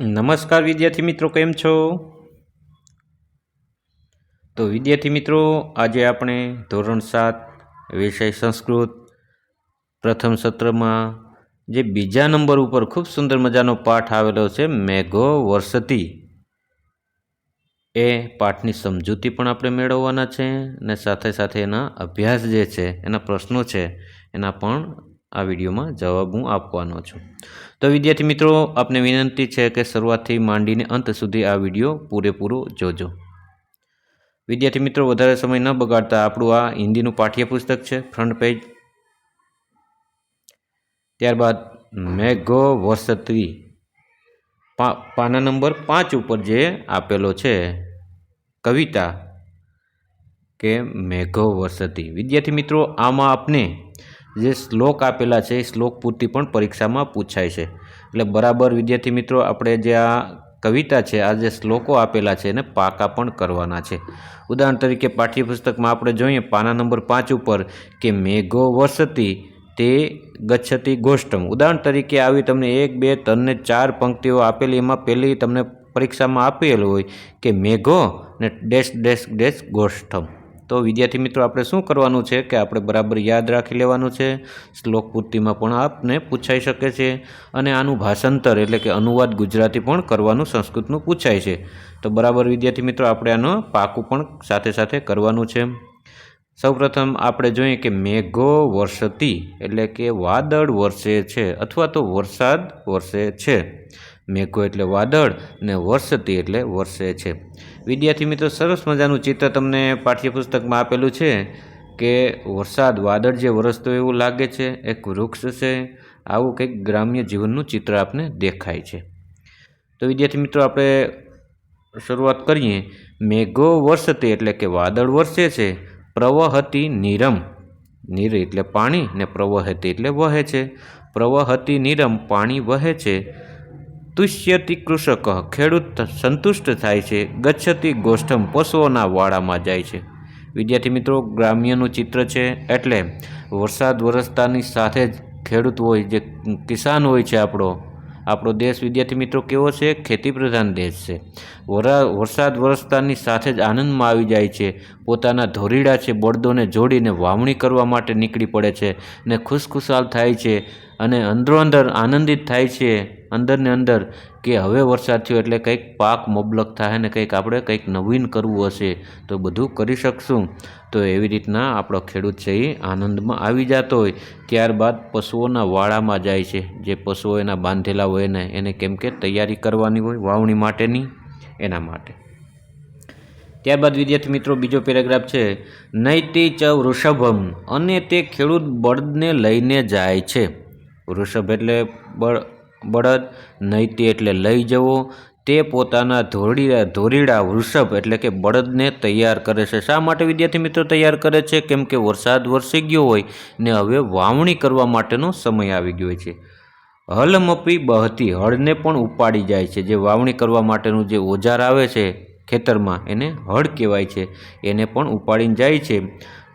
નમસ્કાર વિદ્યાર્થી મિત્રો, કેમ છો? તો વિદ્યાર્થી મિત્રો, આજે આપણે ધોરણ સાત, વિષય સંસ્કૃત, પ્રથમ સત્રમાં જે બીજા નંબર ઉપર ખૂબ સુંદર મજાનો પાઠ આવેલો છે, મેઘો વર્ષતી એ પાઠની સમજૂતી પણ આપણે મેળવવાના છે અને સાથે સાથે એના અભ્યાસ જે છે, એના પ્રશ્નો છે, એના પણ આ વિડીયોમાં જવાબ હું આપવાનો છું. તો વિદ્યાર્થી મિત્રો, આપને વિનંતી છે કે શરૂઆતથી માંડીને અંત સુધી આ વીડિયો પૂરેપૂરો જોજો. વિદ્યાર્થી મિત્રો, વધારે સમય ન બગાડતા આપણું આ હિન્દીનું પાઠ્યપુસ્તક છે ફ્રન્ટ પેજ ત્યારબાદ મેઘો વર્ષત્રી પા, પાના નંબર પાંચ ઉપર જે આપેલો છે, કવિતા કે મેઘો વર્ષતી વિદ્યાર્થી મિત્રો, આમાં આપને જે શ્લોક આપેલા છે, એ શ્લોક પૂરતી પણ પરીક્ષામાં પૂછાય છે. એટલે બરાબર, વિદ્યાર્થી મિત્રો, આપણે જે આ કવિતા છે, આ જે શ્લોકો આપેલા છે, એને પાકા પણ કરવાના છે. ઉદાહરણ તરીકે પાઠ્યપુસ્તકમાં આપણે જોઈએ, પાના નંબર પાંચ ઉપર કે મેઘો વસતી તે ગચ્છતી ગોષ્ઠમ. ઉદાહરણ તરીકે આવી તમને એક, બે, ત્રણ ને ચાર પંક્તિઓ આપેલી, એમાં પહેલી તમને પરીક્ષામાં આપેલું હોય કે મેઘો ને ડેશ ડેશ ડેશ ગોષ્ઠમ. તો વિદ્યાર્થી મિત્રો, આપણે શું કરવાનું છે કે આપણે બરાબર યાદ રાખી લેવાનું છે? શ્લોક પૂર્તિમાં પણ આપને પૂછાઈ શકે છે અને આનું ભાષાંતર એટલે કે અનુવાદ ગુજરાતી પણ કરવાનું, સંસ્કૃતનું પૂછાય છે. તો બરાબર વિદ્યાર્થી મિત્રો, આપણે આનો પાકું પણ સાથે સાથે કરવાનું છે. સૌપ્રથમ આપણે જોઈએ કે મેઘો વર્ષતી એટલે કે વાદળ વરસે છે અથવા તો વરસાદ વરસે છે. મેઘો એટલે વાદળ ને વર્ષતી એટલે વર્ષે છે. વિદ્યાર્થી મિત્રો, સરસ મજાનું ચિત્ર તમને પાઠ્યપુસ્તકમાં આપેલું છે કે વરસાદ વાદળ જે વરસતો એવું લાગે છે, એક વૃક્ષ છે, આવું કંઈક ગ્રામ્ય જીવનનું ચિત્ર આપને દેખાય છે. તો વિદ્યાર્થી મિત્રો, આપણે શરૂઆત કરીએ. મેઘો વર્ષતે એટલે કે વાદળ વરસે છે, પ્રવહતી નીરમ. નીર એટલે પાણી ને પ્રવહતી એટલે વહે છે. પ્રવહતી નીરમ પાણી વહે છે. તુષ્યતિ કૃષક ખેડૂત સંતુષ્ટ થાય છે, ગચ્છતી ગોષ્ઠમ પશુઓના વાડામાં જાય છે. વિદ્યાર્થી મિત્રો, ગ્રામ્યનું ચિત્ર છે એટલે વરસાદ વરસતાની સાથે જ ખેડૂત હોય, જે કિસાન હોય છે આપણો આપણો દેશ. વિદ્યાર્થી મિત્રો, કેવો છે? ખેતી પ્રધાન દેશ છે. વરા, વરસાદ વરસતાની સાથે જ આનંદમાં આવી જાય છે. પોતાના ધોરીડા છે, બળદોને જોડીને વાવણી કરવા માટે નીકળી પડે છે ને ખુશખુશાલ થાય છે. અને અંદરો અંદર આનંદિત થાય છે, અંદરને અંદર, કે હવે વરસાદ થયો એટલે કંઈક પાક મબલક થાય ને કંઈક આપણે કંઈક નવીન કરવું હશે, તો બધું કરી શકશું. તો એવી રીતના આપણો ખેડૂત છે એ આનંદમાં આવી જતો હોય. ત્યારબાદ પશુઓના વાડામાં જાય છે. જે પશુઓ એના બાંધેલા હોય ને એને કેમ કે તૈયારી કરવાની હોય વાવણી માટેની, એના માટે. ત્યારબાદ વિદ્યાર્થી મિત્રો, બીજો પેરેગ્રાફ છે નૈતિ ચ વૃષભમ અને તે ખેડૂત બળદને લઈને જાય છે. વૃષભ એટલે બળ, બળદ નૈતિ એટલે લઈ જવો. તે પોતાના ધોળીડા ધોરીડા વૃષભ એટલે કે બળદને તૈયાર કરે છે. શા માટે વિદ્યાર્થી મિત્રો તૈયાર કરે છે? કેમ કે વરસાદ વરસી ગયો હોય ને હવે વાવણી કરવા માટેનો સમય આવી ગયો છે. હલમપી બહતી, હળને પણ ઉપાડી જાય છે. જે વાવણી કરવા માટેનું જે ઓજાર આવે છે ખેતરમાં, એને હળ કહેવાય છે. એને પણ ઉપાડીને જાય છે.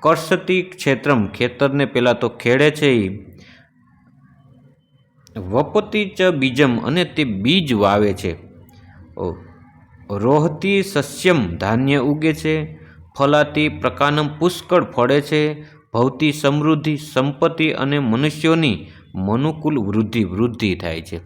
કરસતી ક્ષેત્રમ ખેતરને પહેલાં તો ખેડે છે એ વપતી ચ બીજમ અને તે બીજ વાવે છે. રોહતી સસ્યમ ધાન્ય ઉગે છે, ફલાતી પ્રકાનમ પુષ્કળ ફળે છે ભૌતી સમૃદ્ધિ, સંપત્તિ અને મનુષ્યોની મનુકુલ વૃદ્ધિ વૃદ્ધિ થાય છે.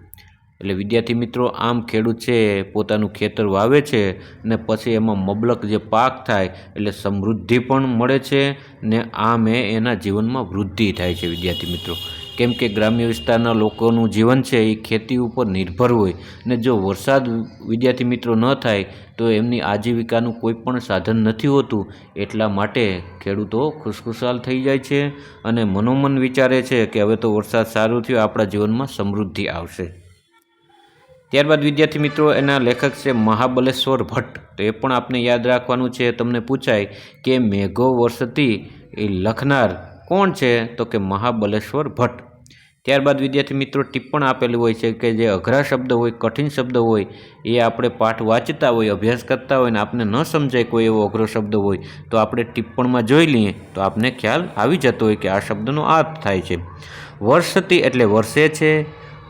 એટલે વિદ્યાર્થી મિત્રો, આમ ખેડૂત છે, પોતાનું ખેતર વાવે છે ને પછી એમાં મબલક જે પાક થાય એટલે સમૃદ્ધિ પણ મળે છે ને આમ એના જીવનમાં વૃદ્ધિ થાય છે વિદ્યાર્થી મિત્રો. કેમ કે ગ્રામ્ય વિસ્તારના લોકોનું જીવન છે એ ખેતી ઉપર નિર્ભર હોય. ને જો વરસાદ વિદ્યાર્થી મિત્રો ન થાય, તો એમની આજીવિકાનું કોઈ પણ સાધન નથી હોતું. એટલા માટે ખેડૂતો ખુશખુશાલ થઈ જાય છે અને મનોમન વિચારે છે કે હવે તો વરસાદ સારો થયો, આપણા જીવનમાં સમૃદ્ધિ આવશે. ત્યારબાદ વિદ્યાર્થી મિત્રો, એના લેખક છે મહાબલેશ્વર ભટ્ટ. તો એ પણ આપને યાદ રાખવાનું છે, તમને પૂછાય કે મેઘો વર્ષથી એ લખનાર કોણ છે? તો કે મહાબલેશ્વર ભટ્ટ. ત્યારબાદ વિદ્યાર્થી મિત્રો ટિપ્પણ આપેલું હોય છે કે જે અઘરા શબ્દ હોય, કઠિન શબ્દ હોય, એ આપણે પાઠ વાંચતા હોય, અભ્યાસ કરતા હોય ને આપને ન સમજાય કોઈ એવો અઘરો શબ્દ હોય, તો આપણે ટિપ્પણમાં જોઈ લઈએ, તો આપને ખ્યાલ આવી જતો હોય કે આ શબ્દનો અર્થ થાય છે. વર્ષતી એટલે વર્ષે છે,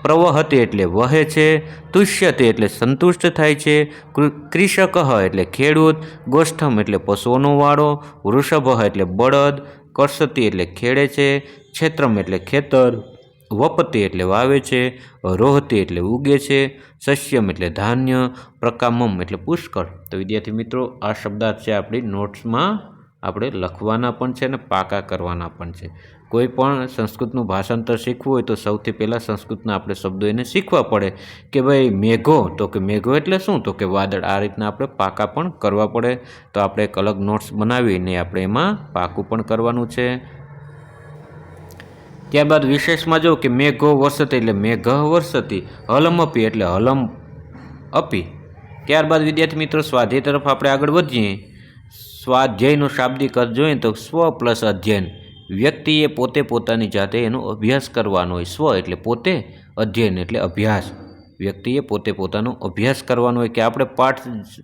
પ્રવહતે એટલે વહે છે, તુષ્યતે એટલે સંતુષ્ટ થાય છે, કૃ- કૃષક એટલે ખેડૂત, ગોષ્ઠમ એટલે પશુઓનો વાળો વૃષભ એટલે બળદ કરસતી એટલે ખેડે છે ક્ષેત્રમ એટલે ખેતર, વપતિ એટલે વાવે છે, રોહતી એટલે ઉગે છે શસ્યમ એટલે ધાન્ય, પ્રકામમ એટલે પુષ્કળ. તો વિદ્યાર્થી મિત્રો, આ શબ્દાર્થ છે આપણી નોટ્સમાં આપણે લખવાના પણ છે અને પાકા કરવાના પણ છે. કોઈ પણ સંસ્કૃતનું ભાષાંતર શીખવું હોય તો સૌથી પહેલાં સંસ્કૃતના આપણે શબ્દો એને શીખવા પડે કે ભાઈ મેઘો, તો કે મેઘો એટલે શું? તો કે વાદળ. આ રીતના આપણે પાકા પણ કરવા પડે. તો આપણે એક અલગ નોટ્સ બનાવીને આપણે એમાં પાકું પણ કરવાનું છે. ત્યારબાદ વિશેષમાં જો કે મેઘો વર્ષતી એટલે મેઘ વર્ષતી હલમ અપી એટલે હલમ અપી. ત્યારબાદ વિદ્યાર્થી મિત્રો સ્વાધ્યાય તરફ આપણે આગળ વધીએ. સ્વાધ્યાયનો શાબ્દિક અર્થ જોઈએ તો સ્વ પ્લસ અધ્યયન. વ્યક્તિએ પોતે પોતાની જાતે એનો અભ્યાસ કરવાનો હોય, સ્વ એટલે પોતે અધ્યયન એટલે અભ્યાસ. વ્યક્તિએ પોતે પોતાનો અભ્યાસ કરવાનો હોય કે આપણે પાઠ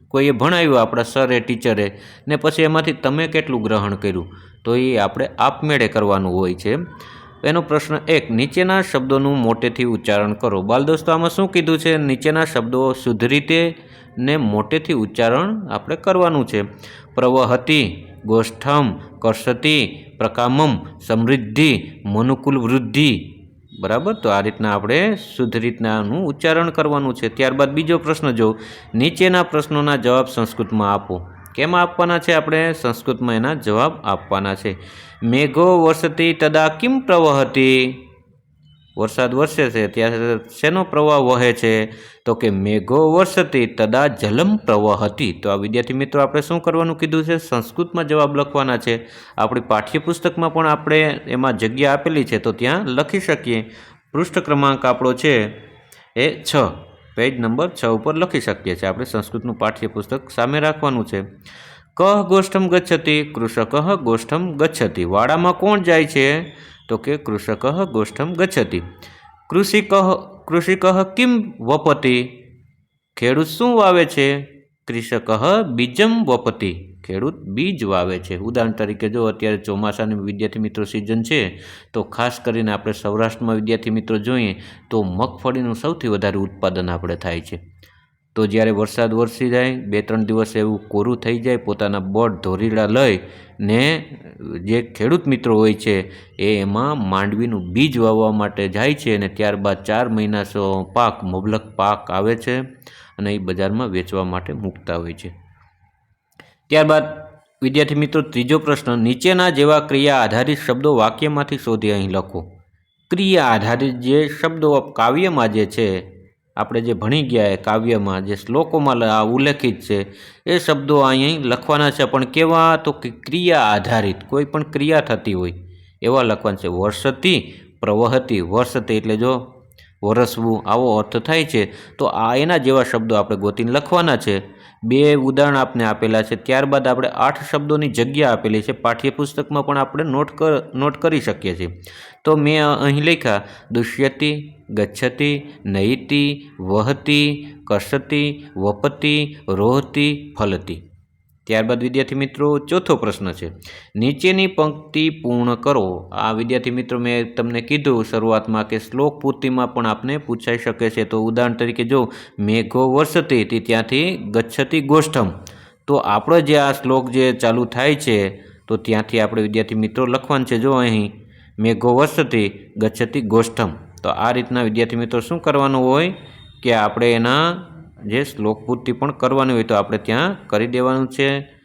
કોઈએ ભણાવ્યો, આપણા સરે ટીચરે ને પછી એમાંથી તમે કેટલું ગ્રહણ કર્યું? તો એ આપણે આપમેળે કરવાનું હોય છે. એનો પ્રશ્ન એક, નીચેના શબ્દોનું મોટેથી ઉચ્ચારણ કરો. બાલ દોસ્તો, આમાં શું કીધું છે? નીચેના શબ્દો શુદ્ધ રીતે ને મોટેથી ઉચ્ચારણ આપણે કરવાનું છે. પ્રવહતી, ગોષ્ઠમ, કરસતી, પ્રકામમ, સમૃદ્ધિ, મનુકુલ વૃદ્ધિ. બરાબર? તો આ રીતના આપણે શુદ્ધ રીતનાનું ઉચ્ચારણ કરવાનું છે. ત્યારબાદ બીજો પ્રશ્ન જો, નીચેના પ્રશ્નોના જવાબ સંસ્કૃતમાં આપો. કેમાં આપવાના છે આપણે? સંસ્કૃતમાં એના જવાબ આપવાના છે. મેઘો વર્ષતી તદા કિમ પ્રવહતી? વરસાદ વરસે છે ત્યારે શેનો પ્રવાહ વહે છે? તો કે મેઘો વર્ષતી તદા જલમ પ્રવહતી. તો આ વિદ્યાર્થી મિત્રો, આપણે શું કરવાનું કીધું છે? સંસ્કૃતમાં જવાબ લખવાના છે. આપણી પાઠ્યપુસ્તકમાં પણ આપણે એમાં જગ્યા આપેલી છે, તો ત્યાં લખી શકીએ. પૃષ્ઠ ક્રમાંક આપણો છે એ છ. પેજ નંબર છ ઉપર લખી શકીએ છીએ. આપણે સંસ્કૃતનું પાઠ્યપુસ્તક સામે રાખવાનું છે. કહ ગોષ્ઠમ ગચ્છતિ, કૃષક ગોષ્ઠમ ગચ્છતિ. વાડામાં કોણ જાય છે? તો કે કૃષક ગોષ્ઠમ ગચ્છતિ. કૃષિક કૃષિક કિમ વપતિ? ખેડૂત શું વાવે છે? કૃષક બીજમ વપતિ. ખેડૂત બીજ વાવે છે. ઉદાહરણ તરીકે જો અત્યારે ચોમાસાની વિદ્યાર્થી મિત્રો સિઝન છે, તો ખાસ કરીને આપણે સૌરાષ્ટ્રમાં વિદ્યાર્થી મિત્રો જોઈએ, તો મગફળીનું સૌથી વધારે ઉત્પાદન આપણે થાય છે. તો જ્યારે વરસાદ વરસી જાય, બે ત્રણ દિવસ એવું કોરું થઈ જાય, પોતાના બોટ ધોરીડા લઈ ને જે ખેડૂત મિત્રો હોય છે, એ એમાં માંડવીનું બીજ વાવવા માટે જાય છે અને ત્યારબાદ ચાર મહિના પાક મબલક પાક આવે છે અને એ બજારમાં વેચવા માટે મૂકતા હોય છે. ત્યારબાદ, વિદ્યાર્થી મિત્રો, ત્રીજો પ્રશ્ન, નીચેના જેવા ક્રિયા આધારિત શબ્દો વાક્યમાંથી શોધી અહીં લખો. ક્રિયા આધારિત જે શબ્દો કાવ્યમાં જે છે, આપણે જે ભણી ગયા એ કાવ્યમાં, જે શ્લોકોમાં ઉલ્લેખિત છે, એ શબ્દો અહીં લખવાના છે. પણ કેવા? તો કે ક્રિયા આધારિત, કોઈ પણ ક્રિયા થતી હોય, એવા લખવાના છે. વર્ષતી પ્રવહતી વર્ષતી એટલે જો વરસવું, આવો અર્થ થાય છે, તો આ એના જેવા શબ્દો આપણે ગોતીને લખવાના છે. બે ઉદાહરણ આપને આપેલા છે. ત્યારબાદ આપણે આઠ શબ્દોની જગ્યા આપેલી છે. પાઠ્યપુસ્તકમાં પણ આપણે નોટ નોટ કરી શકીએ છીએ. તો મેં અહીં લખ્યા, દુષ્યતિ, ગચ્છતિ નયતિ વહતી, કસતી, વપતી, રોહતી, ફલતી. ત્યારબાદ વિદ્યાર્થી મિત્રો, ચોથો પ્રશ્ન છે. નીચેની પંક્તિ પૂર્ણ કરો. આ વિદ્યાર્થી મિત્રો, મેં તમને કીધું શરૂઆતમાં કે શ્લોક પૂર્તિમાં પણ આપને પૂછાઈ શકે છે. તો ઉદાહરણ તરીકે જો, મેઘો વર્ષતી ત્યાંથી ગચ્છતી ગોષ્ઠમ. તો આપણો જે આ શ્લોક જે ચાલુ થાય છે, તો ત્યાંથી આપણે વિદ્યાર્થી મિત્રો લખવાનું છે જો અહીં, મેઘો વર્ષતી ગચ્છતી ગોષ્ઠમ. તો આ રીતના વિદ્યાર્થી મિત્રો શું કરવાનું હોય કે આપણે એના જે શ્લોક પૂર્તિ પણ કરવાની હોય તો આપણે ત્યાં કરી દેવાનું છે.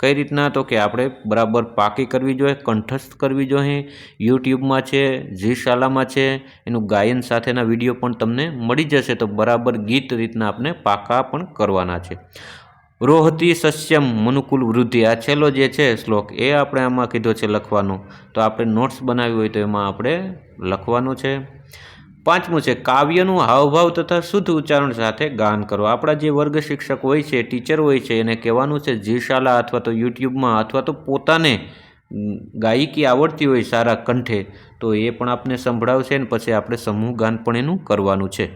કઈ રીતના? તો કે આપણે બરાબર પાકી કરવી જોઈએ, કંઠસ્થ કરવી જોઈએ. યુટ્યુબમાં છે ઝી શાલામાં છે, એનું ગાયન સાથેના વીડિયો પણ તમને મળી જશે. તો બરાબર ગીત રીતના આપણે પાકા પણ કરવાના છે. રોહતી સસ્યમ મનુકુલ વૃદ્ધિ. આ છેલ્લો જે છે શ્લોક, એ આપણે આમાં કીધો છે લખવાનો. તો આપણે નોટ્સ બનાવી હોય તો એમાં આપણે લખવાનું છે. પાંચમું છે, કાવ્યનું હાવભાવ તથા શુદ્ધ ઉચ્ચારણ સાથે ગાન કરો. આપણા જે વર્ગ શિક્ષક હોય છે, ટીચર હોય છે, એને કહેવાનું છે જીશાલા અથવા તો યુટ્યુબમાં અથવા તો પોતાને ગાયકી આવડતી હોય સારા કંઠે, તો એ પણ આપને સંભળાવશે ને પછી આપણે સમૂહ ગાન પણ એનું કરવાનું છે.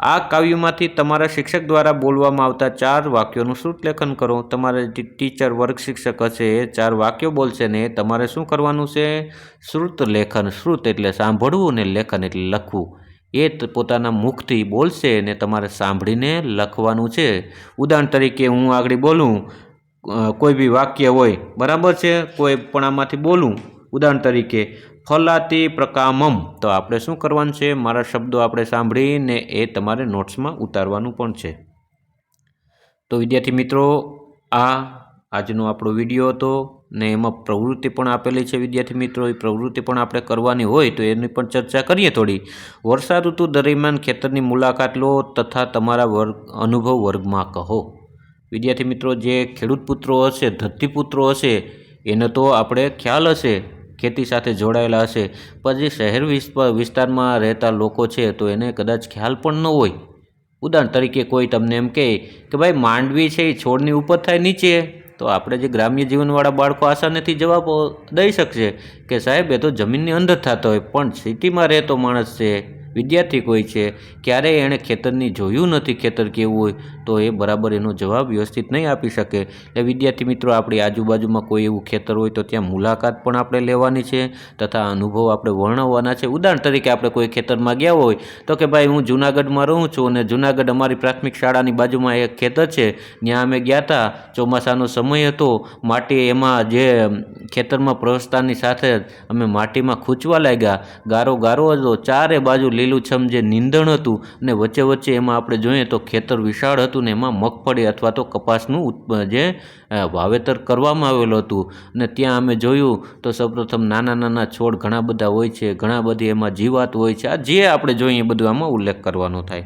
આ કાવ્યમાંથી તમારા શિક્ષક દ્વારા બોલવામાં આવતા ચાર વાક્યોનું શ્રુત લેખન કરો. તમારે ટીચર વર્ગ શિક્ષક હશે એ ચાર વાક્યો બોલશે ને તમારે શું કરવાનું છે? શ્રુત લેખન, શ્રુત એટલે સાંભળવું ને લેખન એટલે લખવું. એ પોતાના મુખથી બોલશે ને તમારે સાંભળીને લખવાનું છે. ઉદાહરણ તરીકે હું આગળ બોલું કોઈ બી વાક્ય હોય, બરાબર છે? કોઈ પણ આમાંથી બોલું. ઉદાહરણ તરીકે, ફલાતી પ્રકામમ. તો આપણે શું કરવાનું છે? મારા શબ્દો આપણે સાંભળીને એ તમારે નોટ્સમાં ઉતારવાનું પણ છે. તો વિદ્યાર્થી મિત્રો, આ આજનો આપણો વીડિયો હતો ને એમાં પ્રવૃત્તિ પણ આપેલી છે વિદ્યાર્થી મિત્રો. એ પ્રવૃત્તિ પણ આપણે કરવાની હોય તો એની પણ ચર્ચા કરીએ થોડી. વર્ષા ઋતુ દરમિયાન ખેતરની મુલાકાત લો તથા તમારા વર્ગ, અનુભવ વર્ગમાં કહો. વિદ્યાર્થી મિત્રો, જે ખેડૂત પુત્રો હશે, ધરતીપુત્રો હશે, એને તો આપણે ખ્યાલ હશે. ખેતી સાથે જોડાયેલા હશે. પણ જે શહેર વિસ્તારમાં રહેતા લોકો છે, તો એને કદાચ ખ્યાલ પણ ન હોય. ઉદાહરણ તરીકે કોઈ તમને એમ કહે કે ભાઈ, માંડવી છે એ છોડની ઉપર થાય નીચે. તો આપણે જે ગ્રામ્ય જીવનવાળા બાળકો આસાનીથી જવાબ દઈ શકશે કે સાહેબ, એ તો જમીનની અંદર થતા હોય, પણ સિટીમાં રહેતો માણસ છે. વિદ્યાર્થી કોઈ છે, ક્યારેય એણે ખેતરની જોયું નથી ખેતર કેવું હોય, તો એ બરાબર એનો જવાબ વ્યવસ્થિત નહીં આપી શકે. એટલે વિદ્યાર્થી મિત્રો, આપણી આજુબાજુમાં કોઈ એવું ખેતર હોય તો ત્યાં મુલાકાત પણ આપણે લેવાની છે તથા અનુભવ આપણે વર્ણવવાના છે. ઉદાહરણ તરીકે આપણે કોઈ ખેતરમાં ગયા હોય તો કે ભાઈ, હું જુનાગઢમાં રહું છું અને જુનાગઢ અમારી પ્રાથમિક શાળાની બાજુમાં એક ખેતર છે. ત્યાં અમે ગયા હતા ચોમાસાનો સમય હતો. માટે એમાં જે ખેતરમાં પ્રવેશતાની સાથે જ અમે માટીમાં ખૂંચવા લાગ્યા. ગારો ગારો હતો ચારે બાજુ લીલુંછમ જે નીંદણ હતું અને વચ્ચે વચ્ચે એમાં આપણે જોઈએ તો ખેતર વિશાળ હતું ને એમાં મગફળી અથવા તો કપાસનું જે વાવેતર કરવામાં આવેલું હતું. અને ત્યાં અમે જોયું તો સૌપ્રથમ નાના નાના છોડ ઘણા બધા હોય છે, ઘણા બધી એમાં જીવાત હોય છે. આ જે આપણે જોઈએ એ બધું આમાં ઉલ્લેખ કરવાનો થાય.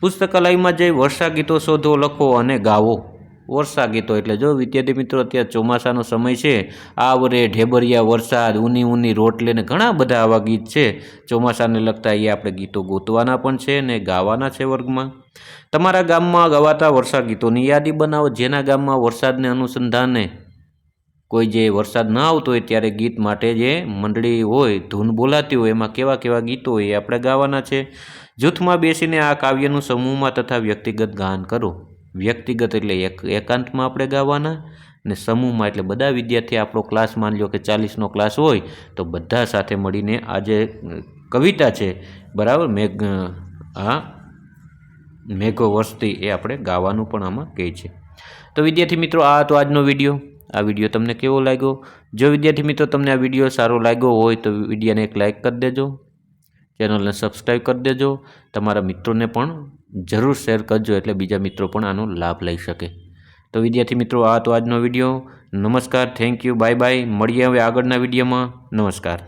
પુસ્તકાલયમાં જઈ વર્ષા ગીતો શોધો, લખો અને ગાવો. વર્ષા ગીતો. એટલે જો વિદ્યાર્થી મિત્રો, અત્યારે ચોમાસાનો સમય છે આવરે ઢેબરિયા, વરસાદ ઊની ઊની રોટલે ને ઘણા બધા આવા ગીત છે. ચોમાસાને લગતા એ આપણે ગીતો ગોતવાના પણ છે ને ગાવાના છે વર્ગમાં. તમારા ગામમાં ગવાતા વરસા ગીતોની યાદી બનાવો, જેના ગામમાં વરસાદને અનુસંધાને કોઈ જે વરસાદ ન આવતો હોય ત્યારે ગીત માટે જે મંડળી હોય, ધૂન બોલાતી હોય, એમાં કેવા કેવા ગીતો હોય એ આપણે ગાવાના છે. જૂથમાં બેસીને આ કાવ્યનું સમૂહમાં તથા વ્યક્તિગત ગાન કરો. વ્યક્તિગત એટલે એક એકાંતમાં આપણે ગાવાના ને સમૂહમાં એટલે બધા વિદ્યાર્થી આપણો ક્લાસ માની લો કે ચાલીસનો ક્લાસ હોય, તો બધા સાથે મળીને આ જે કવિતા છે, બરાબર? મેઘ આ મેઘો વર્ષથી એ આપણે ગાવાનું પણ આમાં કહે છે. તો વિદ્યાર્થી મિત્રો, આ તો આજનો વીડિયો. આ વીડિયો તમને કેવો લાગ્યો? જો વિદ્યાર્થી મિત્રો તમને આ વીડિયો સારો લાગ્યો હોય, તો વિડીયોને એક લાઇક કરી દેજો. ચેનલને સબસ્ક્રાઈબ કરી દેજો. તમારા મિત્રોને પણ જરૂર શેર કરજો એટલે બીજા મિત્રો પણ આનો લાભ લઈ શકે. તો વિદ્યાર્થી મિત્રો, આ તો આજનો વીડિયો. નમસ્કાર, થેન્ક યુ, બાય બાય. મળીએ હવે આગળના વિડીયોમાં. નમસ્કાર.